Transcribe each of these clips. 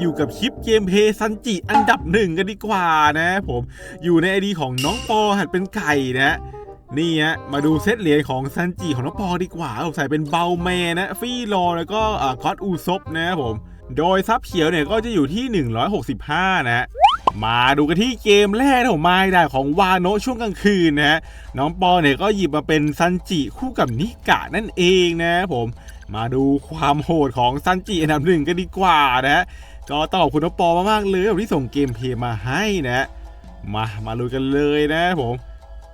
อยู่กับคลิปเกมเพย์ซันจิอันดับหนึ่งกันดีกว่านะผมอยู่ในไอดีของน้องปอหัดเป็นไก่นะนี่ฮะมาดูเซตเหรียญของซันจิของน้องปอดีกว่าผมใส่เป็นเบลแมนนะฟี่รอแล้วก็อคอสอูซบนะครับผม โดยซับเขียวเนี่ยก็จะอยู่ที่ 165 นะฮะมาดูกันที่เกมแรกของไม้ได้ของวาโนช่วงกลางคืนนะฮะน้องปอเนี่ยก็หยิบมาเป็นซันจิคู่กับนิกะนั่นเองนะผม มาดูความโหดของซันจิอันดับหนึ่งกันดีกว่านะฮะ ก็ต้องขอบคุณน้องปอมากๆเลยที่ส่งเกมเพย์มาให้นะมามาลุยกันเลยนะผม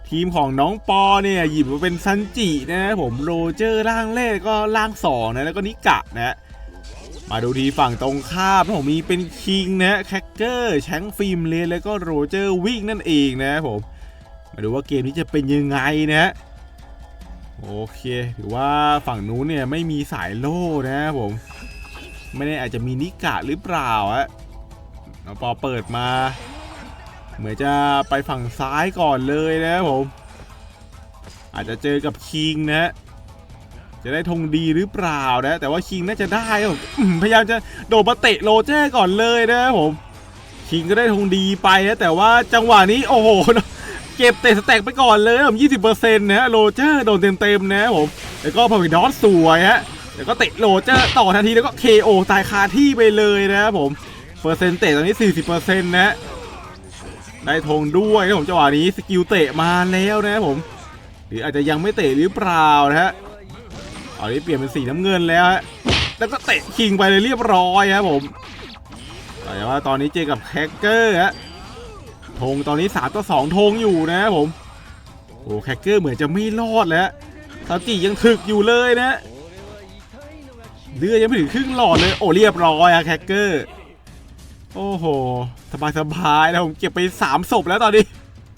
ทีมของน้องปอเนี่ยหยิบมาเป็นซันจินะผมโรเจอร์ร่างแรกก็ร่างสองนะแล้วก็นิกะนะมาดูทีฝั่งตรงข้ามผมมีเป็นคิงนะแคคเกอร์แชงฟิล์มเลนแล้วก็โรเจอร์วิ่งนั่นเองนะผมมาดูว่าเกมนี้จะเป็นยังไงนะโอเคถือว่าฝั่งนู้นเนี่ยไม่มีสายโล่นะผม ไม่แน่อาจจะมีนิกะหรือเปล่าอะน้องปอเปิดมา เหมือนจะไปฝั่งซ้ายก่อนเลยนะครับผม อาจจะเจอกับคิงนะ จะได้ธงดีหรือเปล่านะ แต่ว่าคิงน่าจะได้ผมพยายามจะโดดมาเตะโรเจอร์ก่อนเลยนะครับผม คิงก็ได้ธงดีไปนะแต่ว่าจังหวะนี้โอ้โหเก็บเตะสแต็กไปก่อนเลยผม20%นะฮะโรเจอร์โดนเต็มๆนะครับผมแล้วก็พาวิดอสสวยฮะ แล้วก็เตะโรเจอร์ต่อทันทีแล้วก็ KO ตายคาที่ไปเลยนะครับผม เปอร์เซ็นต์เตะตอนนี้ 40%นะฮะได้ธงด้วยนะผมจังหวะนี้สกิลเตะมาแล้วนะครับผม หรืออาจจะยังไม่เตะหรือเปล่านะฮะอานี้เปลี่ยนเป็นสีน้ำเงินแล้วฮะแล้วก็เตะคิงไปเลยเรียบร้อยครับผมแต่ว่าตอนนี้เจอกับแคคเกอร์ฮะธงตอนนี้3ต่อ2ธงอยู่นะครับผมโอ้แคคเกอร์เหมือนจะไม่รอดแล้วซาจิยังถึกอยู่เลยนะ เลือดยังไม่ถึงครึ่งหลอดเลย โอ้เรียบร้อยอะแคคเกอร์ โอ้โห สบายสบายๆแล้วผมเก็บไป3ศพแล้วตอนนี้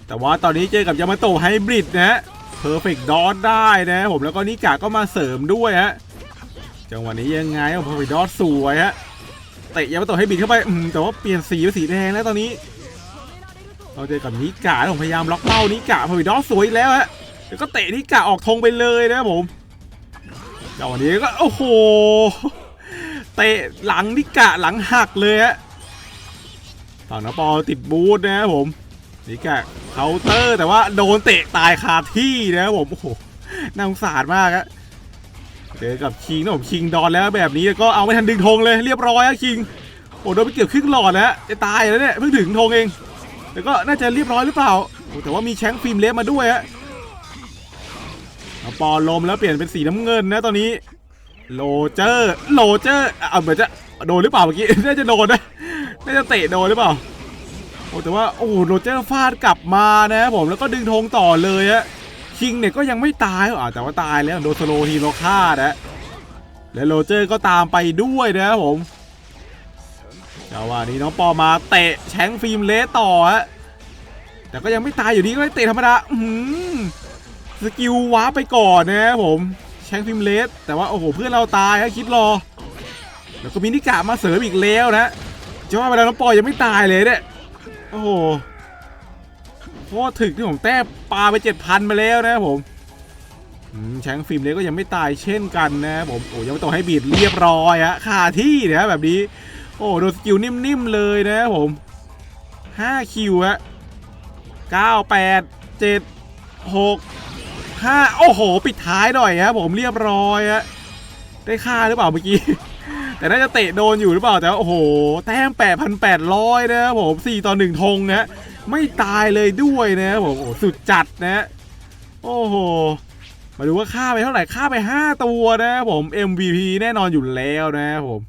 แต่ว่าตอนนี้เจอกับยามาโตะไฮบริดนะเพอร์เฟกต์ดอทได้นะผมแล้วก็นิกาก็มาเสริมด้วยฮะ จังหวะนี้ยังไงเพอร์เฟกต์ดอทสวยฮะเตะยามาโตะไฮบริดเข้าไปอืมแต่ว่าเปลี่ยนสีเป็นสีแดงแล้วตอนนี้ เราเจอกับนิกาผมพยายามล็อกเป้านิกาเพอร์เฟกต์ดอทสวยแล้วฮะแล้วก็เตะนิกาออกธงไปเลยนะผม จังหวะนี้ก็โอ้โห เตะหลังนิกะหลังหักเลยฮะฝั่งนปอติดบูทนะครับผมนิกะเคาน์เตอร์แต่ว่าโดนเตะตายคาที่นะครับผมโอ้โหน่าสงสารมากอะเจอกับคิงนะผมคิงดอนแล้วแบบนี้ก็เอาไม่ทันดึงธงเลยเรียบร้อยอะคิงโอ้โดนไปเกือบครึ่งหลอดแล้วจะตายแล้วเนี่ยเพิ่งถึงธงเองแต่ก็น่าจะเรียบร้อยหรือเปล่าแต่ว่ามีแชงฟิล์มเลฟมาด้วยฮะ เอาปอลมแล้วเปลี่ยนเป็นสีน้ำเงินนะตอนนี้โรเจอร์โรเจอร์เอะเหมือนจะโดนหรือเปล่าเมื่อกี้น่าจะโดนนะน่าจะเตะโดนหรือเปล่าโอ้แต่ว่าโอ้โรเจอร์ฟาดกลับมานะครับผมแล้วก็ดึงธงต่อเลยฮะคิงเนี่ยก็ยังไม่ตายอะแต่ว่าตายแล้วโดนสโลว์ทีมเราฆ่านะและโรเจอร์ก็ตามไปด้วยนะครับผมจังหวะนี้น้องปอมาเตะแชงฟิล์มเลสต่อฮะแต่ก็ยังไม่ตายอยู่ดีก็ได้เตะธรรมดาอื้อหือ สกิลว้าไปก่อนนะครับผมแชงฟิล์มเลสแต่ว่าโอ้โหเพื่อนเราตายฮะคิดรอ แล้วก็มินิกะมาเสริมอีกแล้วนะจะว่าไปแล้วน้องปอยยังไม่ตายเลยเนี่ยโอ้โหเพราะถึกที่ผมแต้ปลาไปเจ็ดพันมาแล้วนะครับผมแชงฟิล์มเลสก็ยังไม่ตายเช่นกันนะครับผมโอ้ยังไม่ต้องให้บีดเรียบร้อยฮะคาที่นะแบบนี้ โอ้โดนสกิลนิ่มๆเลยนะครับผม5คิวฮะเก้าแปดเจ็ดหกห้าโอ้โห ปิดท้ายหน่อยครับผมเรียบร้อยฮะได้ค่าหรือเปล่าเมื่อกี้ แต่น่าจะเตะโดนอยู่หรือเปล่าแต่ว่าโอ้โห แต้ม 8,800 นะครับผม 4 ต่อ 1 ธงนะ ไม่ตายเลยด้วยนะครับผมโอ้สุดจัดนะ โอ้โห มาดูว่าค่าไปเท่าไหร่ค่าไป 5 ตัวนะครับผม MVP แน่นอนอยู่แล้วนะครับผม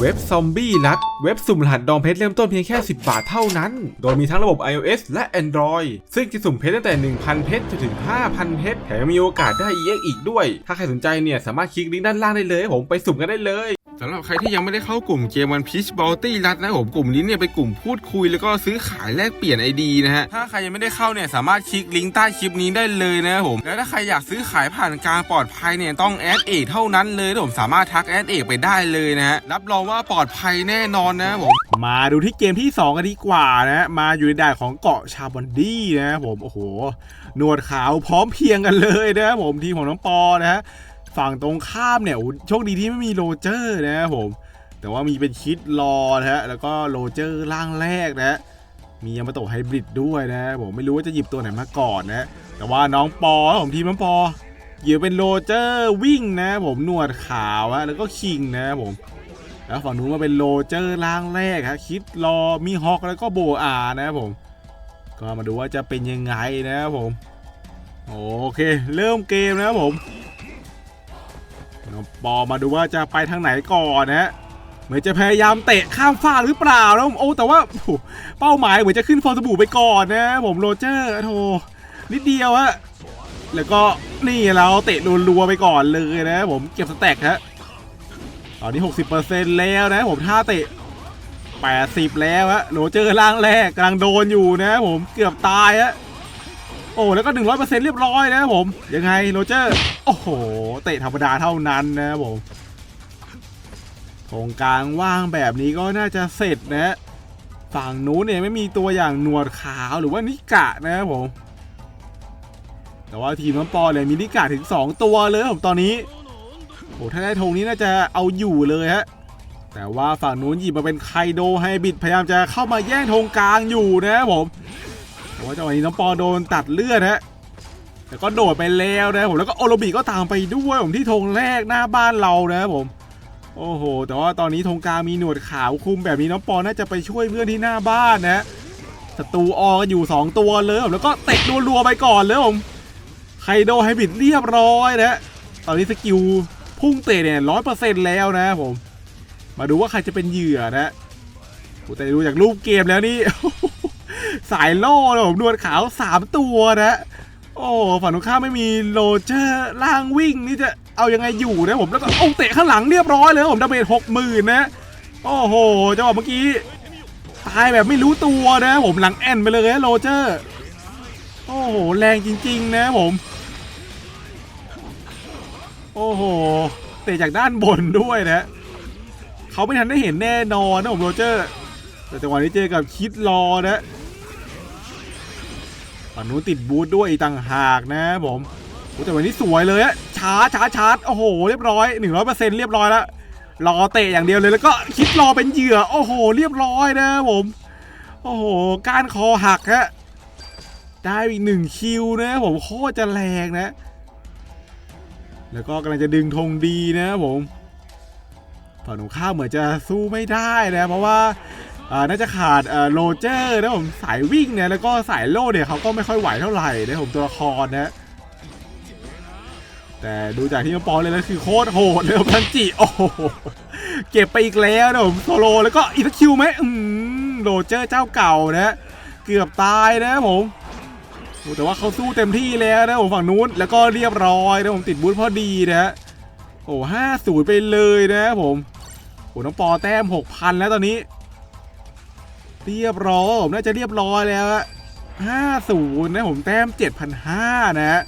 เว็บซอมบี้รักเว็บสุ่มรหัสดองเพชรเริ่มต้นเพียงแค่ 10 บาทเท่านั้น โดยมีทั้งระบบ iOS และ Android ซึ่งจะสุ่มเพชรตั้งแต่ 1,000 เพชรจนถึง 5,000 เพชรแถมมีโอกาสได้ EX อีกด้วย ถ้าใครสนใจเนี่ย สามารถคลิกลิงก์ด้านล่างได้เลย ผมไปสุ่มกันได้เลย สำหรับใครที่ยังไม่ได้เข้ากลุ่มเกมวันพีชบอลตี้รัดนะผมกลุ่มนี้เนี่ยเป็นกลุ่มพูดคุยแล้วก็ซื้อขายแลกเปลี่ยนไอดีนะฮะถ้าใครยังไม่ได้เข้าเนี่ยสามารถคลิกลิงก์ใต้คลิปนี้ได้เลยนะผมแล้วถ้าใครอยากซื้อขายผ่านการปลอดภัยเนี่ยต้องแอดเอกเท่านั้นเลยผมสามารถทักแอดเอกไปได้เลยนะฮะรับรองว่าปลอดภัยแน่นอนนะผมมาดูที่เกมที่2กันดีกว่านะมาอยู่ในด่านของเกาะชาบอนดี้นะผมโอ้โหหนวดขาวพร้อมเพียงกันเลยนะผมทีมของน้องปอนะฮะ ฝั่งตรงข้ามเนี่ยโอ้โหโชคดีที่ไม่มีโรเจอร์นะครับผม แต่ว่ามีเป็นคิดรอนะฮะแล้วก็โรเจอร์ร่างแรกนะฮะมียามาโตะไฮบริดด้วยนะผมไม่รู้ว่าจะหยิบตัวไหนมาก่อนนะแต่ว่าน้องปอผมทีมน้องปอหยิบเป็นโรเจอร์วิ่งนะผมหนวดขาวฮะแล้วก็คิงนะผมแล้วฝั่งนู้นมาเป็นโรเจอร์ล่างแรกฮะคิดรอมีฮอกแล้วก็โบอานะครับผม ก็มาดูว่าจะเป็นยังไงนะครับผม โอเค เริ่มเกมนะครับผม น้องปอมาดูว่าจะไปทางไหนก่อนนะฮะเหมือนจะพยายามเตะข้ามฟากหรือเปล่านะโอ้แต่ว่าเป้าหมายเหมือนจะขึ้นฟอร์สบู่ไปก่อนนะผมโรเจอร์โธนิดเดียวฮะแล้วก็นี่เราเตะรัวๆไปก่อนเลยนะผมเก็บสแต็กฮะตอนนี้ 60%แล้วนะผมท่าเตะ 80 แล้วฮะโรเจอร์ล่างแรกกำลังโดนอยู่นะผมเกือบตายฮะ โอ้แล้วก็ 100%เรียบร้อยนะผมยังไงโรเจอร์โอ้โหเตะธรรมดาเท่านั้นนะครับผมตรงกลางว่างแบบนี้ก็น่าจะเสร็จนะฝั่งนู้นเนี่ยไม่มีตัวอย่างหนวดขาวหรือว่านิกะนะครับผมแต่ว่าทีมน้ำปอเนี่ยมีนิกะถึง 2 ตัวเลยครับผมตอนนี้โอ้ถ้าได้ธงนี้น่าจะเอาอยู่เลยฮะแต่ว่าฝั่งนู้นหยิบมาเป็นไคโดไฮบิดพยายามจะเข้ามาแย่งธงกลางอยู่นะครับผม ว่าจังหวะนี้น้องปอโดนตัดเลือดฮะแล้วก็โดดไปแล้วนะผมแล้วก็โอโรบิก็ตามไปด้วยผมที่ธงแรกหน้าบ้านเรานะครับผมโอ้โห แต่ว่าตอนนี้ธงกลางมีหนวดขาวคุมแบบนี้น้องปอน่าจะไปช่วยเพื่อนที่หน้าบ้านนะศัตรูออกันอยู่ 2 ตัวเลยผมแล้วก็เตะรัวๆไปก่อนเลยผมไคโดไฮบิดเรียบร้อยนะตอนนี้สกิลพุ่งเตะเนี่ยร้อยเปอร์เซ็นต์แล้วนะผม มาดูว่าใครจะเป็นเหยื่อนะแต่ดูจากรูปเกมแล้วนี่ สายล่อนะผมนวดขาว 3 ตัวนะ โอ้ฝั่งตรงข้ามไม่มีโรเจอร์ล่างวิ่งนี่จะเอายังไงอยู่นะผมแล้วก็โอ้เตะข้างหลังเรียบร้อยเลยผมดาเมจหกหมื่นนะ โอ้โหจังหวะเมื่อกี้ตายแบบไม่รู้ตัวนะ ผมหลังแอนไปเลยนะโรเจอร์ โอ้โหแรงจริง ๆ นะผม โอ้โหเตะจากด้านบนด้วยนะเขาไม่ทันได้เห็นแน่นอนนะผมโรเจอร์ แต่จังหวะนี้เจอกับคิดรอนะ ฝั่งนู้นติดบูทด้วยอีต่างหากนะผมโอ้แต่วันนี้สวยเลยอะช้าช้าชาร์จโอ้โหเรียบร้อย 100%เรียบร้อยแล้วรอเตะอย่างเดียวเลยแล้วก็คิดรอเป็นเหยื่อ โอ้โห เรียบร้อยนะผม โอ้โหก้านคอหักฮะได้อีกหนึ่งคิวนะผมโคตรจะแรงนะ แล้วก็กำลังจะดึงธงดีนะผมฝั่งตรงข้ามเหมือนจะสู้ไม่ได้นะ เพราะว่า น่าจะขาดโรเจอร์นะผมสายวิ่งเนี่ยแล้วก็สายโล่เนี่ยเขาก็ไม่ค่อยไหวเท่าไหร่นะผมตัวละครนะแต่ดูจากที่น้องปอเลยแล้วคือโคตรโหดเลยครับทันจิโอ้โหเก็บไปอีกแล้วนะผมโซโลแล้วก็อีกคิวไหมอืมโรเจอร์เจ้าเก่านะเกือบตายนะผมแต่ว่าเขาสู้เต็มที่แล้วนะผมฝั่งนู้นแล้วก็เรียบร้อยนะผมติดบูทพอดีนะฮะโอ้ห้าศูนย์ไปเลยนะผมโอ้น้องปอแต้มหกพันแล้วตอนนี้ เรียบร้อยผมน่าจะเรียบร้อยแล้วห้าศูนย์นะผมแต้มเจ็ดพันห้านะฮะ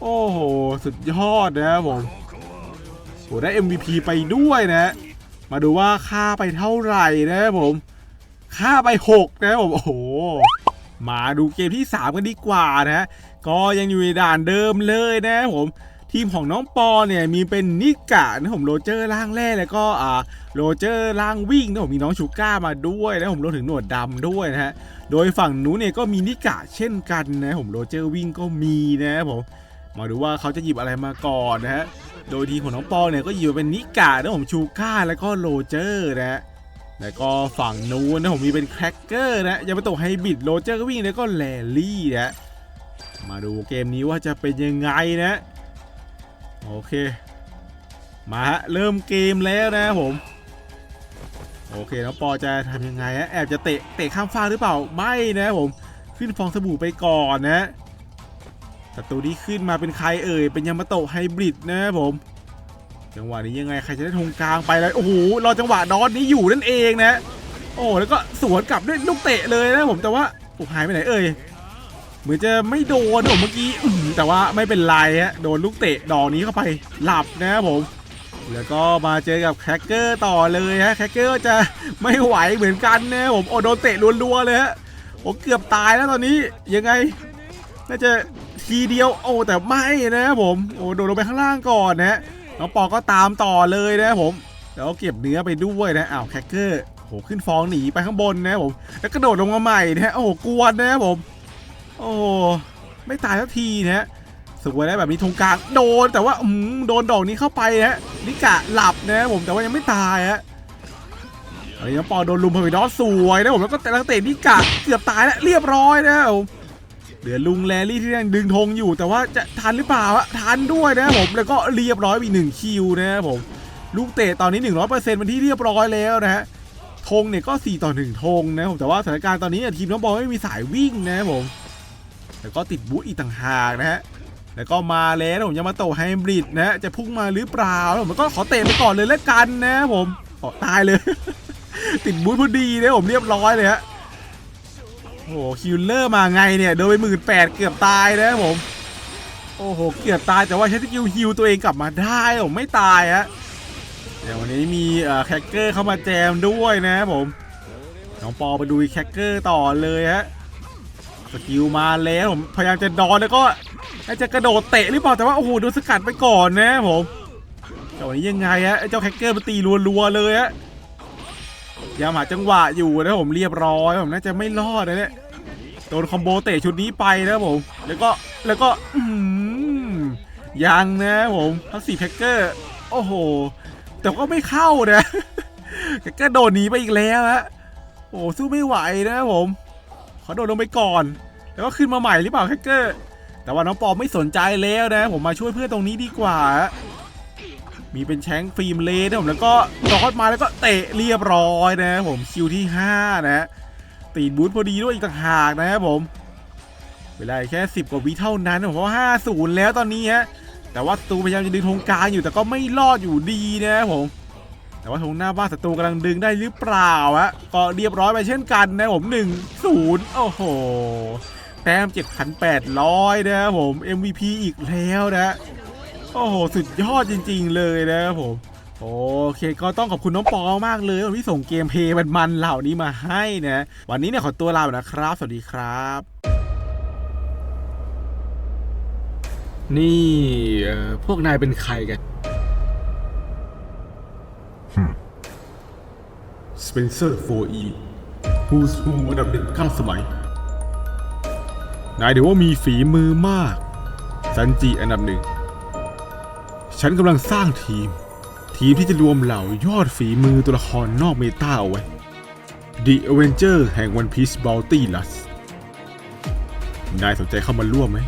โอ้โห สุดยอดนะครับผมโอ้ได้ MVP ไปด้วยนะ มาดูว่าค่าไปเท่าไหร่นะครับผม ค่าไปหกนะครับผม โอ้โห มาดูเกมที่ 3 กันดีกว่านะ ก็ยังอยู่ในด่านเดิมเลยนะครับผม ทีมของน้องปอเนี่ยมีเป็นนิกะนะผมโรเจอร์ล่างแรกแล้วก็อ่าโรเจอร์ล่างวิ่งนะผมมีน้องชูก้ามาด้วยนะผมรวมถึงหนวดดำด้วยนะฮะโดยฝั่งนู้นเนี่ยก็มีนิกะเช่นกันนะผมโรเจอร์วิ่งก็มีนะผมมาดูว่าเขาจะหยิบอะไรมาก่อนนะฮะโดยทีของน้องปอเนี่ยก็หยิบเป็นนิกะนะผมชูก้าแล้วก็โรเจอร์นะฮะแล้วก็ฝั่งนู้นนะผมมีเป็นแครกเกอร์นะยังไปตกไฮบิดโรเจอร์ก็วิ่งแล้วก็แลลี่นะมาดูเกมนี้ว่าจะเป็นยังไงนะ โอเค มาฮะ เริ่มเกมแล้วนะผม โอเคน้องปอจะทำยังไงฮะแอบจะเตะเตะข้ามฟ้ากหรือเปล่าไม่นะผม ขึ้นฟองสบู่ไปก่อนนะศัตรูที่ขึ้นมาเป็นใครเอ่ยเป็นยามาโตะไฮบริดนะผมจังหวะนี้ยังไงใครจะได้ธงกลางไปเลยโอ้โหรอจังหวะดอนนี้อยู่นั่นเองนะ โอ้แล้วก็สวนกลับด้วยลูกเตะเลยนะผมแต่ว่าผมหายไปไหนเอ่ย เหมือนจะไม่โดนผมเมื่อกี้แต่ว่าไม่เป็นไรฮะโดนลูกเตะดอกนี้เข้าไปหลับนะครับผมแล้วก็มาเจอกับแครกเกอร์ต่อเลยฮะแครกเกอร์จะไม่ไหวเหมือนกันนะผมโอ้โดนเตะรัวๆเลยฮะโอ้เกือบตายแล้วตอนนี้ยังไงน่าจะทีเดียวโอ้แต่ไม่นะครับผมโอ้โดนลงไปข้างล่างก่อนนะน้องปอก็ตามต่อเลยนะครับผมแล้วเก็บเนื้อไปด้วยนะอ้าวแคคเกอร์โหขึ้นฟองหนีไปข้างบนนะครับผมแล้วกระโดดลงมาใหม่นะฮะโอ้กวนนะครับผม โอ้ไม่ตายสักทีนะฮะสวยได้แบบนี้ธงกลางโดนแต่ว่าอืมโดนดอกนี้เข้าไปนะฮะนิกะหลับนะผมแต่ว่ายังไม่ตายฮะอันนี้น้องปอโดนลุมพาไปดอสสวยนะผมแล้วก็แต่ละเตะนิกะเกือบตายแล้วเรียบร้อยนะครับผมเหลือลุงแลลี่ที่ยังดึงธงอยู่ แต่ว่าจะทันหรือเปล่าอะทันด้วยนะผมแล้วก็เรียบร้อยอีกหนึ่งคิวนะผมลูกเตะตอนนี้ 100%เป็นที่เรียบร้อยแล้วนะฮะธงเนี่ยก็ 4 ต่อ 1ธงนะผมแต่ว่าสถานการณ์ตอนนี้ทีมน้องบอลไม่มีสายวิ่งนะผม แล้วก็ติดบูธอีกต่างหากนะฮะแล้วก็มาแล้วผมยามาโตไฮบริดนะฮะจะพุ่งมาหรือเปล่าแล้วผมก็ขอเตะไปก่อนเลยแล้วกันนะครับผมขอตายเลย ติดบูธพอดีนะผมเรียบร้อยเลยฮะโอ้โหคิวเลอร์มาไงเนี่ยโดนไปหมื่นแปดเกือบตายนะครับผมโอ้โหเกือบตายแต่ว่าใช้สกิลฮิวตัวเองกลับมาได้ผมไม่ตายฮะเดี๋ยววันนี้มีแคคเกอร์เข้ามาแจมด้วยนะครับผมน้องปอไปดูแคคเกอร์ต่อเลยฮะ สกิลมาแล้วผมพยายามจะดอนแล้วก็น่าจะกระโดดเตะหรือเปล่าแต่ว่าโอ้โหโดนสกัดไปก่อนนะผมแต่วันนี้ยังไงฮะไอ้เจ้าแคคเกอร์มันตีรัวๆเลยฮะยามหาจังหวะอยู่นะผมเรียบร้อยผมน่าจะไม่รอดนะเนี่ยโดนคอมโบเตะชุดนี้ไปนะผมแล้วก็แล้วก็อืยังนะผมพัสซีแคคเกอร์โอ้โหแต่ก็ไม่เข้านะแฮก็โดดหนีไปอีกแล้วฮะโอ้สู้ไม่ไหวนะผม ขอโดดลงไปก่อน แล้วก็ขึ้นมาใหม่หรือเปล่าแคคเกอร์ แต่ว่าน้องปอไม่สนใจแล้วนะ ผมมาช่วยเพื่อนตรงนี้ดีกว่า มีเป็นแชงฟิล์มเลสนะผมแล้วก็ดอดมาแล้วก็เตะเรียบร้อยนะผมคิวที่ 5 นะตีบูทพอดีด้วยอีกต่างหากนะครับผมเวลาแค่ 10 กว่าวิเท่านั้นผมว่า5-0 แล้วตอนนี้ฮะแต่ว่าศัตรูพยายามจะดึงธงกลางอยู่แต่ก็ไม่รอดอยู่ดีนะครับผม แต่ว่าธงหน้าบ้านศัตรูกำลังดึงได้หรือเปล่าฮะก็เรียบร้อยไปเช่นกันนะผม1 0โอ้โหแต้ม7,800นะครับผม MVP อีกแล้วนะโอ้โห สุดยอดจริง ๆ เลยนะครับผมโอเคก็ต้องขอบคุณน้องปอมากเลยที่ส่งเกมเพย์มันๆเหล่านี้มาให้นะวันนี้เนี่ยขอตัวลาไปนะครับ สวัสดีครับ นี่พวกนายเป็นใครกัน เปนเซอร์ 4E Who's Who อันดับหนึ่งข้ามสมัย นายเดี๋ยวว่ามีฝีมือมาก ซันจิอันดับหนึ่ง ฉันกำลังสร้างทีม ทีมที่จะรวมเหล่ายอดฝีมือตัวละครนอกเมตาเอาไว้ The Avenger แห่ง One Piece Bounty Lust นายสนใจเข้ามาร่วมไหม